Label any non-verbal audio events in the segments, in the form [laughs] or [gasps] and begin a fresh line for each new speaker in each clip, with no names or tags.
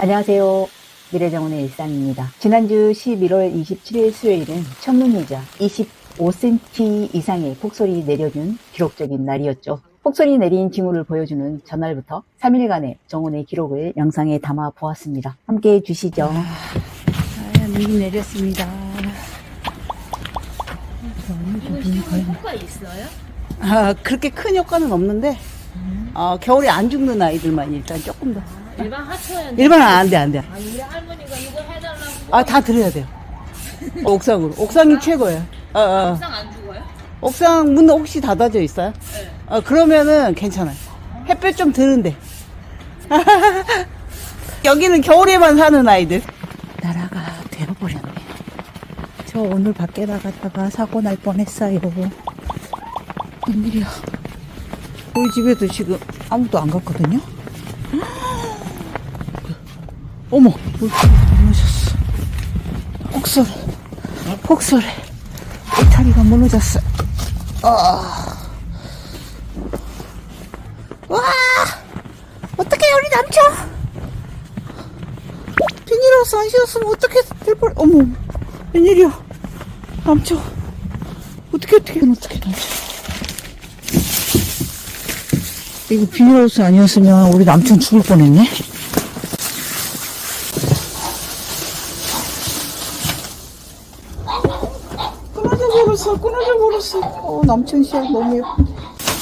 안녕하세요. 미래정원의 일상입니다. 지난주 11월 27일 수요일은 첫눈이자 25cm 이상의 폭설이 내려준 기록적인 날이었죠. 폭설이 내린 징후를 보여주는 전날부터 3일간의 정원의 기록을 영상에 담아 보았습니다. 함께 해 주시죠.
아, 눈이 내렸습니다.
효과 있어요?
아, 그렇게 큰 효과는 없는데, 어, 겨울에 안 죽는 아이들만 일단 조금 더.
일반 하초였는데
일반은 안 돼, 안 돼.
아, 우리 할머니가 이거 해달라고
아, 다 드려야 돼요. 옥상으로. 옥상이 최고예요. 어, 어.
항상 안 죽어요?
옥상 문 혹시 닫아져 있어요?
네.
어, 그러면은 괜찮아요. 햇볕 좀 드는데. [laughs] 여기는 겨울에만 사는 아이들. 나라가 되어버렸네. 저 오늘 밖에 나갔다가 사고 날 뻔했어요. 웬일이야. 우리 집에도 지금 아무도 안 갔거든요? 어머, 무너졌어. 폭설, 폭설에 이탈리가 무너졌어. 아. 와! 어떻게 우리 남쳐? 비닐하우스 안 씌웠으면 어떻게 될 뻔, 어머, 웬일이야. 남쳐. 어떻게, 어떻게, 어떻게 남쳐. 이거 비닐하우스 아니었으면 우리 남편 죽을 뻔했네. 버렸어, 끊어져 버렸어. 어, 남편 씨야 너무 예쁜데.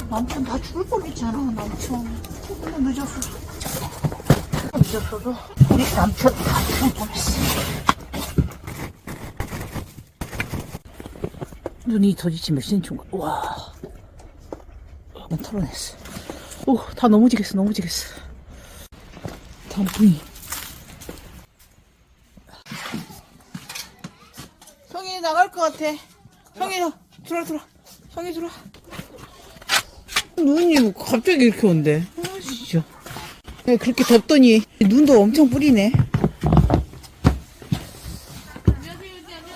남편 다 죽을 뻔했잖아, 남편. 조금만 늦었어. 늦었어도 우리 남편 다 죽을 뻔했어. 눈이 도대체 몇 센치인가? 와. 난 털어냈어. 오, 다 넘어지겠어, 넘어지겠어. 단풍이. 성이 나갈 것 같아. 성이 너 들어 들어. 성이 들어. 눈이 뭐 갑자기 이렇게 온대. 아 진짜. 야, 그렇게 덥더니 눈도 엄청 뿌리네.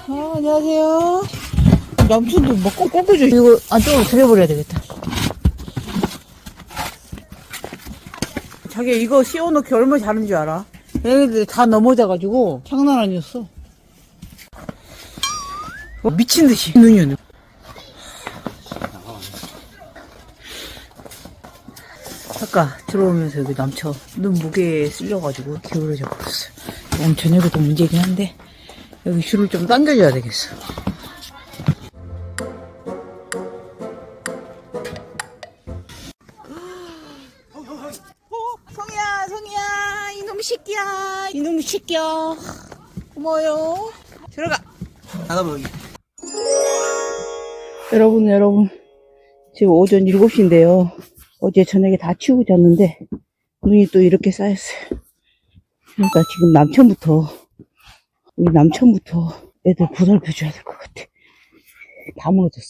아, 안녕하세요. 남편도 막꼭 꺾어줘. 이거 안쪽으로 들여버려야 되겠다. 자기 이거 씌워놓기 얼마나 잘하는 줄 알아? 얘네들이 다 넘어져가지고 장난 아니었어. 어, 미친 듯이 눈이 오네. 아까 들어오면서 여기 남쳐 눈 무게에 쓸려가지고 기울어져 버렸어. 오늘 저녁에도 문제긴 한데 여기 줄을 좀 당겨줘야 되겠어. 어, 성이야, 성이야, 이놈 새끼야, 이놈 새끼야. 고마워요. 들어가. 나가보기. 여러분, 여러분. 지금 오전 7시인데요. 어제 저녁에 다 치우고 잤는데, 눈이 또 이렇게 쌓였어요. 그러니까 지금 남천부터, 우리 남천부터 애들 보살펴 줘야 될 것 같아. 다 무너졌어.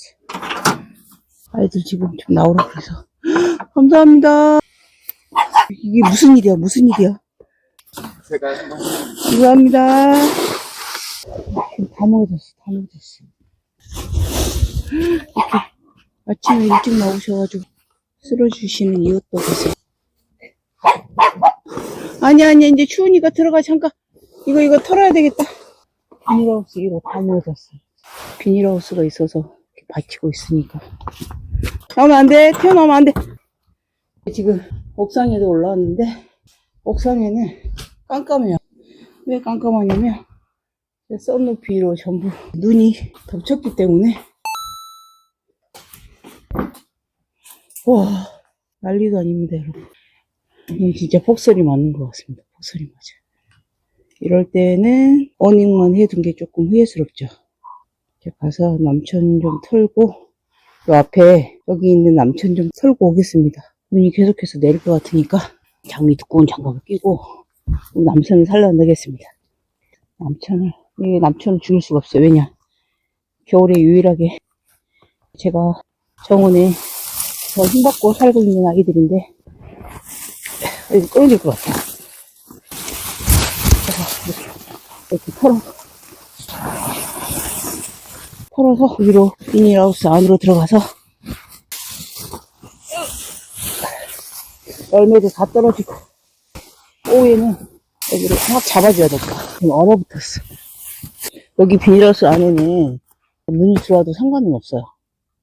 아이들 지금 좀 나오라 그래서. [gasps] 감사합니다. 이게 무슨 일이야, 무슨 일이야. 감사합니다. 지금 다 무너졌어, 다 무너졌어. 이렇게 아침에 일찍 나오셔가지고 쓸어주시는 이웃도 계세요. 아니, 아니, 이제 추우니까 들어가, 잠깐. 이거, 이거 털어야 되겠다. 비닐하우스 이거 다 무너졌어. 비닐하우스가 있어서 이렇게 받치고 있으니까. 나오면 안 돼. 튀어나오면 안 돼. 지금 옥상에도 올라왔는데, 옥상에는 깜깜해요. 왜 깜깜하냐면, 썬루피로 전부 눈이 덮쳤기 때문에, 와, 난리도 아닙니다, 여러분. 이건 진짜 폭설이 맞는 것 같습니다. 폭설이 맞아요. 이럴 때는 어닝만 해둔 게 조금 후회스럽죠. 이제 가서 남천 좀 털고, 요 앞에 여기 있는 남천 좀 털고 오겠습니다. 눈이 계속해서 내릴 것 같으니까 장미 두꺼운 장갑을 끼고 남천을 살려내겠습니다. 남천을, 이 남천을 죽일 수가 없어요. 왜냐? 겨울에 유일하게 제가 정원에 더 힘받고 살고 있는 아이들인데, 여기 끊어질 것 같아요. 그래서 이렇게 털어, 털어서 위로 비닐하우스 안으로 들어가서 열매도 다 떨어지고 오후에는 여기를 확 잡아줘야 될 거야. 지금 얼어붙었어. 여기 비닐하우스 안에는 눈이 들어와도 상관은 없어요.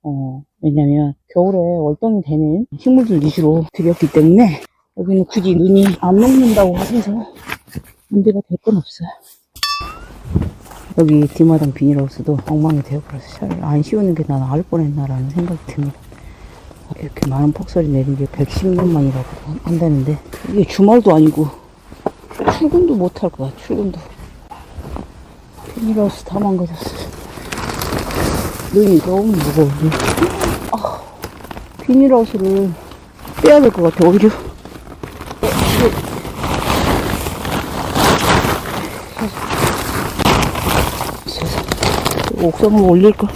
어, 왜냐면 겨울에 월동이 되는 식물들 위주로 들였기 때문에 여기는 굳이 눈이 안 녹는다고 해서 문제가 될 건 없어요. 여기 뒷마당 비닐하우스도 엉망이 되어버려서 차라리 안 씌우는 게 나는 나을 뻔했나라는 생각이 듭니다. 이렇게 많은 폭설이 내린 게 110년 만이라고 한다는데 이게 주말도 아니고 출근도 못 할 거야 출근도 비닐하우스 다 망가졌어 눈이 너무 무거워 비닐하우스를 빼야 될 것 같아 오히려. 옥상을 올릴까?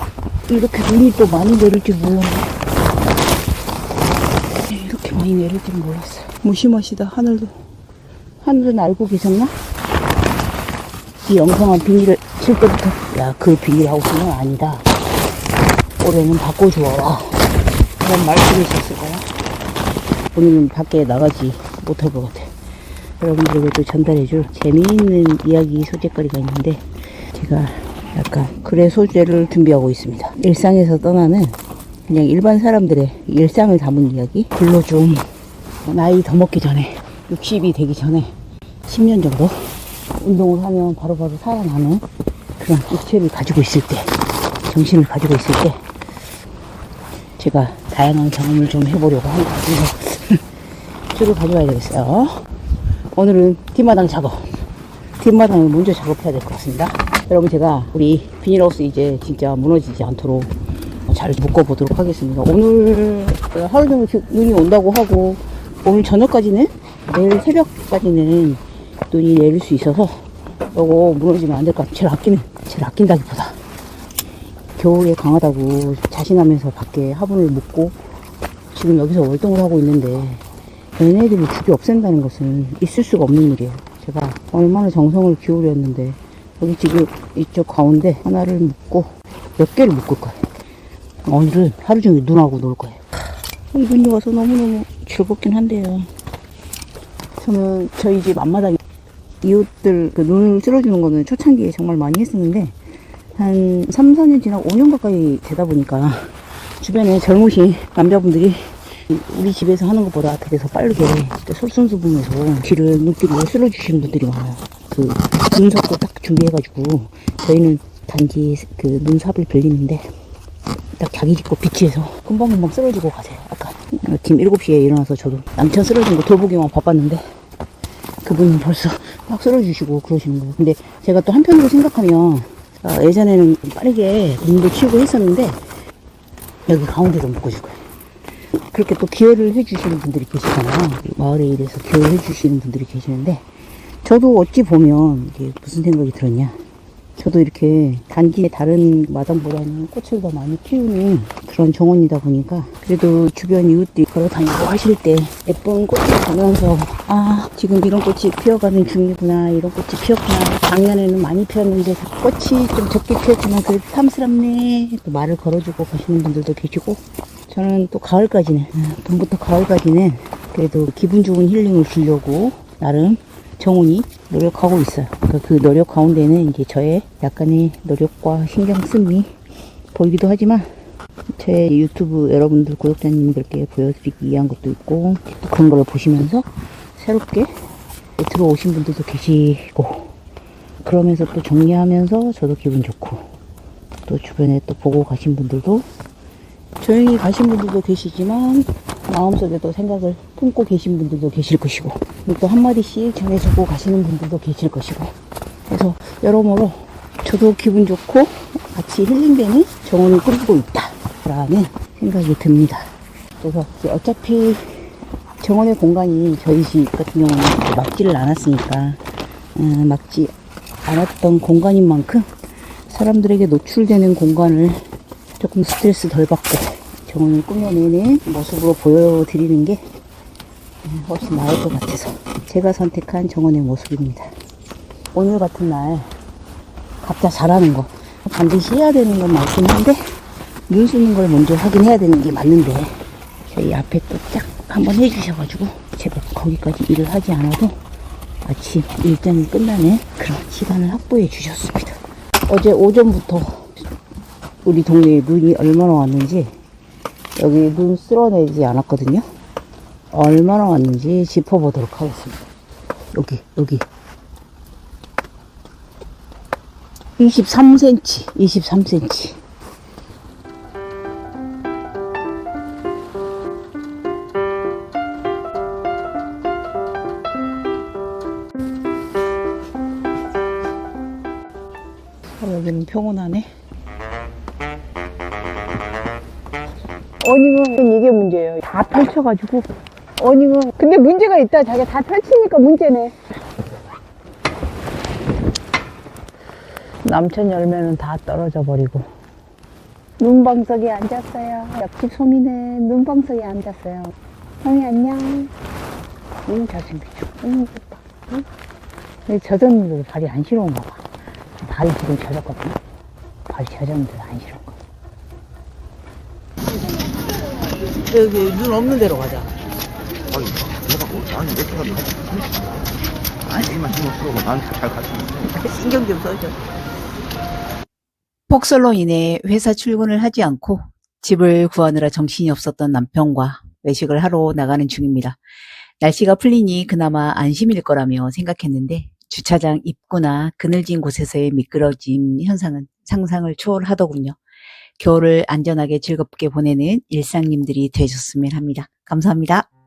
이렇게 눈이 또 많이 내릴 줄 몰랐네. 이렇게 많이 내릴 줄 몰랐어 무심하시다 하늘도. 하늘은 알고 계셨나? 이 영상한 비닐을 칠 때부터. 야 그 비닐하우스는 아니다. 올해는 바꿔주어라 그런 말씀이 있었을 거야? 오늘은 밖에 나가지 못할 것 같아. 여러분들에게 또 전달해줄 재미있는 이야기 소재거리가 있는데 제가 약간 글의 소재를 준비하고 있습니다. 일상에서 떠나는 그냥 일반 사람들의 일상을 담은 이야기? 글로 좀 나이 더 먹기 전에 60이 되기 전에 10년 정도 운동을 하면 바로바로 살아나는 그런 육체를 가지고 있을 때 정신을 가지고 있을 때 제가 다양한 경험을 좀 해보려고 하는 거거든요 [laughs] 줄을 가져와야 되겠어요. 오늘은 뒷마당 작업. 뒷마당을 먼저 작업해야 될 것 같습니다. 여러분 제가 우리 비닐하우스 이제 진짜 무너지지 않도록 잘 묶어보도록 하겠습니다. 오늘 하루 종일 비- 눈이 온다고 하고 오늘 저녁까지는 내일 새벽까지는 눈이 내릴 수 있어서 요거 무너지면 안 될 것 같아요. 제일 아끼는 제일 아낀다기보다 겨울에 강하다고 자신하면서 밖에 화분을 묶고 지금 여기서 월동을 하고 있는데 얘네들이 죽이 없앤다는 것은 있을 수가 없는 일이에요. 제가 얼마나 정성을 기울였는데 여기 지금 이쪽 가운데 하나를 묶고 몇 개를 묶을 거예요. 오늘은 하루 종일 눈하고 놀 거예요. 이 눈이 와서 너무너무 즐겁긴 한데요. 저는 저희 집 앞마당에 이웃들 그 눈을 쓸어주는 거는 초창기에 정말 많이 했었는데 한 3, 4년 지나고 5년 가까이 되다 보니까 주변에 젊으신 남자분들이 우리 집에서 하는 것보다 되게 더 빠르게 솔선수범해서 귀를 눈길을 쓸어주시는 분들이 많아요. 그 눈삽도 딱 준비해가지고 저희는 단지 그 눈삽을 빌리는데 딱 자기 집거 비치해서 금방금방 쓸어주고 가세요. 아까 아침 7시에 일어나서 저도 남편 쓸어준 거 돌보기만 바빴는데 그분은 벌써 막 쓸어주시고 그러시는 거예요. 근데 제가 또 한편으로 생각하면 아, 예전에는 빠르게 눈도 치우고 했었는데 여기 가운데도 묶어줄 거예요. 그렇게 또 기여를 해주시는 분들이 계시잖아요. 이 마을에 일해서 기여를 해주시는 분들이 계시는데 저도 어찌 보면 이게 무슨 생각이 들었냐. 저도 이렇게 단지 다른 마당보다는 꽃을 더 많이 피우는 그런 정원이다 보니까 그래도 주변 이웃들이 걸어 다니고 하실 때 예쁜 꽃을 보면서 아 지금 이런 꽃이 피어가는 중이구나 이런 꽃이 피었구나. 작년에는 많이 피었는데 꽃이 좀 적게 피었지만 그래도 탐스럽네. 또 말을 걸어주고 가시는 분들도 계시고. 저는 또 가을까지는 음, 봄부터 가을까지는 그래도 기분 좋은 힐링을 주려고 나름 정훈이 노력하고 있어요. 그, 그 노력 가운데는 이제 저의 약간의 노력과 신경 씀이 보이기도 하지만 제 유튜브 여러분들 구독자님들께 보여드리기 위한 것도 있고 또 그런 걸 보시면서 새롭게 들어오신 분들도 계시고 그러면서 또 정리하면서 저도 기분 좋고 또 주변에 또 보고 가신 분들도 조용히 가신 분들도 계시지만 마음속에도 생각을 품고 계신 분들도 계실 것이고 또 한마디씩 전해주고 가시는 분들도 계실 것이고. 그래서 여러모로 저도 기분 좋고 같이 힐링되는 정원을 꾸리고 있다 라는 생각이 듭니다. 그래서 어차피 정원의 공간이 저희 집 같은 경우는 막지를 않았으니까 음, 막지 않았던 공간인 만큼 사람들에게 노출되는 공간을 조금 스트레스 덜 받고 정원을 꾸며내는 모습으로 보여드리는 게 음, 훨씬 나을 것 같아서 제가 선택한 정원의 모습입니다. 오늘 같은 날 각자 잘하는 거 반드시 해야 되는 건 맞긴 한데 눈 쓰는 걸 먼저 하긴 해야 되는 게 맞는데 저희 앞에 또 쫙 한번 해주셔가지고 제가 거기까지 일을 하지 않아도 아침 일정이 끝나네. 그런 시간을 확보해 주셨습니다. 어제 오전부터 우리 동네에 눈이 얼마나 왔는지 여기 눈 쓸어내지 않았거든요. 얼마나 왔는지 짚어보도록 하겠습니다. 여기 여기 23cm 23cm
펼쳐가지고. 어닝은. 근데 문제가 있다. 자기가 다 펼치니까 문제네. 남천 열매는 다 떨어져 버리고. 눈방석에 앉았어요. 옆집 소미는 눈방석에 앉았어요. 소미 안녕. 응, 잘생겼죠. 응, 예뻐. 응? 근데 젖었는데도 발이 안 시려운가 봐. 발이 지금 젖었거든요. 발이 젖었는데도 안 시려운 거.
여기 눈 없는 데로 가자
아니, 내가 뭐, 아니, 내 차가 다 아니, 이만 신경 쓰고 나한테 잘 같이 있어. [laughs]
신경 좀 써줘
폭설로 인해 회사 출근을 하지 않고 집을 구하느라 정신이 없었던 남편과 외식을 하러 나가는 중입니다. 날씨가 풀리니 그나마 안심일 거라며 생각했는데 주차장 입구나 그늘진 곳에서의 미끄러짐 현상은 상상을 초월하더군요. 겨울을 안전하게 즐겁게 보내는 일상님들이 되셨으면 합니다. 감사합니다.